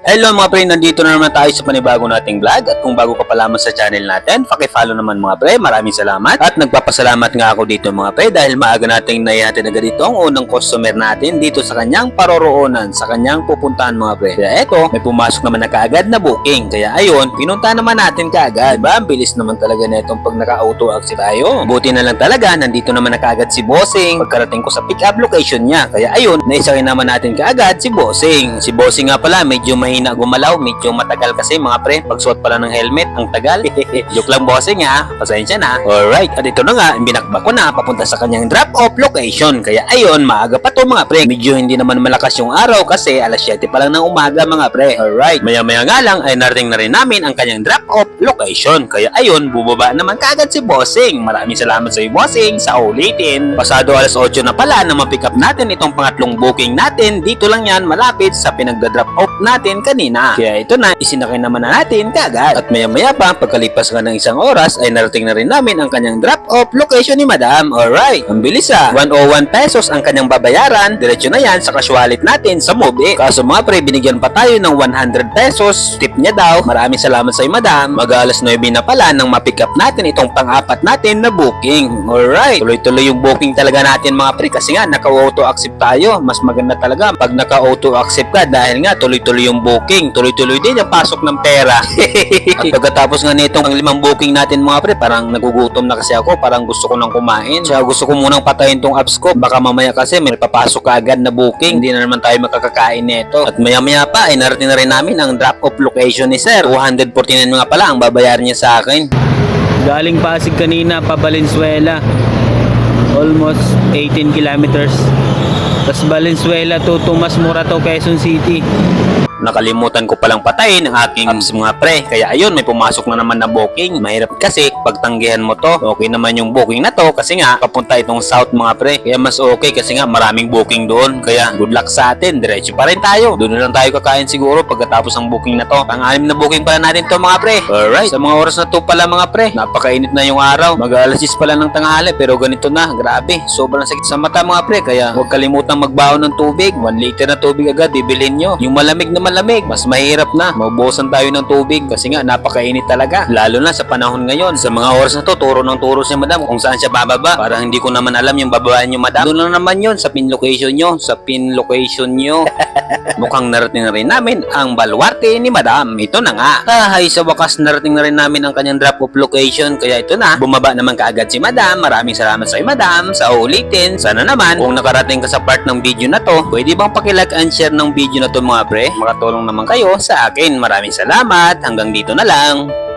Hello mga pre, nandito na naman tayo sa panibago nating vlog at kung bago ka pa lamang sa channel natin, paki-follow naman mga pre, maraming salamat at nagpapasalamat nga ako dito mga pre dahil maaga nating naihatid agad dito ang unang customer natin dito sa kanyang paroroonan, sa kanyang pupuntahan mga pre. Kaya eto, may pumasok naman na kaagad na booking, kaya ayun, pinunta naman natin kaagad. Diba? Bilis naman talaga na itong pag naka-auto exit tayo. Buti na lang talaga, nandito naman na kaagad si Bossing pagkarating ko sa pick-up location niya. Kaya ayun, naisakay naman natin kaagad si Bossing. Si Bossing nga pala, medyo mahina gumalaw, medyo matagal kasi mga pre, pagsuot pala ng helmet, ang tagal. Joke lang Bossing ha, pasensya na. Alright, at ito na nga, binakbak ko na papunta sa kanyang drop-off location. Kaya ayun, maaga pa to mga pre. Medyo hindi naman malakas yung araw kasi alas 7 pa lang ng umaga mga pre. Alright, maya-maya nga lang ay narating na rin namin ang kanyang drop-off location. Kaya ayun, bubaba naman kagad si Bossing. Maraming salamat sa iyo Bossing sa ulitin. Pasado alas 8 na pala na ma-pick up natin itong pangatlong booking natin. Dito lang yan malapit sa pinagda-drop off natin kanina. Kaya ito na, isinakay naman na natin kagad. At maya-maya pa, pagkalipas nga ng isang oras ay narating na rin namin ang kanyang drop off location ni Madam. Alright, ang bilis ah. 101 pesos ang kanyang babayaran. Diretso na yan sa casualit natin sa Mobi. Kaso mga pre, binigyan pa tayo ng 100 pesos. Tip niya daw. Maraming salamat sa iyo, Madam. Mag alas 9 na pala nang ma-pick up natin itong pang-apat natin na booking. Alright, tuloy-tuloy yung booking talaga natin mga pre kasi nga naka-auto accept tayo. Mas maganda talaga pag naka-auto accept ka dahil nga tuloy-tuloy yung booking. Tuloy-tuloy din yung pasok ng pera. At pagkatapos nga nitong ang limang booking natin mga pre, parang nagugutom na kasi ako. Parang gusto ko nang kumain. Kaya gusto ko munang patayin tong apps ko. Baka mamaya kasi may papasok ka agad na booking. Hindi na naman tayo makakakain nito. At maya-maya pa ay narating na rin namin ang drop-off location ni Sir. 249 nga pala ang babayaran niya sa akin. Galing Pasig kanina pa Valenzuela. Almost 18 kilometers. Tapos Valenzuela to Tomas Morato, Quezon City. Nakalimutan ko palang patayin ang aking apps mga pre. Kaya ayun, may pumasok na naman na booking. Mahirap kasi pag tanggihan mo to. Okay naman yung booking na to kasi nga papunta itong south mga pre. Kaya mas okay kasi nga maraming booking doon. Kaya good luck sa atin. Diretso pa rin tayo. Doon na lang tayo kakain siguro pagkatapos ng booking na to. Pang-anim na booking pala natin to mga pre. Alright, sa mga oras na to pala mga pre. Napakainit na yung araw. Mag-alas 10 pala ng tanghali pero ganito na. Grabe, sobrang sakit sa mata mga pre. Kaya huwag kalimutang magbaon ng tubig. 1 liter na tubig agad, bibilhin nyo. Yung malamig na malamig, mas mahirap na. Maubusan tayo ng tubig kasi nga napakainit talaga. Lalo na sa panahon ngayon. Sa mga oras na to, turo ng turo si madam kung saan siya bababa. Para hindi ko naman alam yung bababaan nyo madam. Doon lang naman yun sa pin location nyo. Sa pin location nyo. Mukhang narating na rin namin ang balwarte ni madam. Ito na nga. Kahay sa wakas narating na rin namin ang kanyang drop off location. Kaya ito na. Bumaba naman kaagad si madam. Maraming salamat sa madam. Sa ulitin. Sana naman kung nakarating ka sa part ng video na to, pwede bang pakilike and share ng video na to mga pre? Makatulong naman kayo sa akin. Maraming salamat. Hanggang dito na lang.